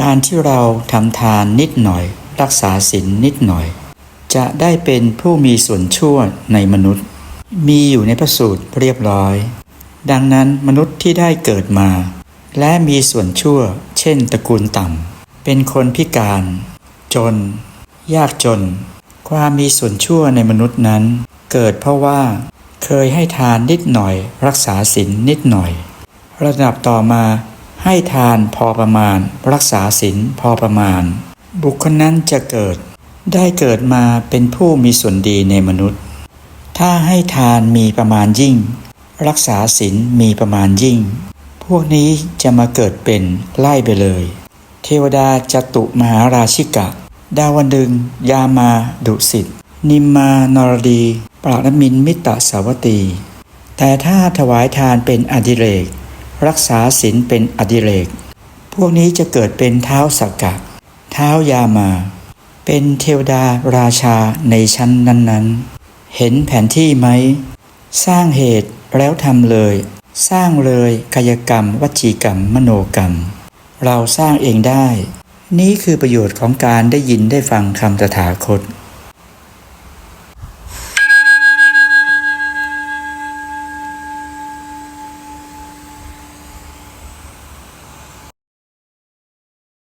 การที่เราทำทานนิดหน่อย รักษาศีลนิดหน่อย จะได้เป็นผู้มีส่วนชั่วในมนุษย์ มีอยู่ในพระสูตรเรียบร้อย ดังนั้นมนุษย์ที่ได้เกิดมา และมีส่วนชั่ว เช่นตระกูลต่ำเป็นคนพิการ จน ยากจน ความมีส่วนชั่วในมนุษย์นั้น เกิดเพราะว่า เคยให้ทานนิดหน่อย รักษาศีลนิดหน่อย ระดับต่อมา ให้ทานพอประมาณ รักษาศีลพอประมาณ บุคคลนั้นจะเกิด ได้เกิดมาเป็นผู้มีส่วนดีในมนุษย์ ถ้าให้ทานมีประมาณยิ่ง รักษาศีลมีประมาณยิ่ง พวกนี้จะมาเกิดเป็นไล่ไปเลย เทวดาจตุมหาราชิกะ ดาวันดึง ยามาดุสิตนิมมานรดี ปราณมินมิตรสาวัตตี แต่ถ้าถวายทานเป็นอดิเรก รักษาศีลเป็นอดิเรก พวกนี้จะเกิดเป็นเท้าสักกะ เท้ายามา เป็นเทวดาราชาในชั้นนั้นๆ เห็นแผนที่ไหม สร้างเหตุแล้วทำเลย สร้างเลยกายกรรม วจีกรรม มโนกรรม เราสร้างเองได้ นี่คือประโยชน์ของการได้ยินได้ฟังคำตถาคต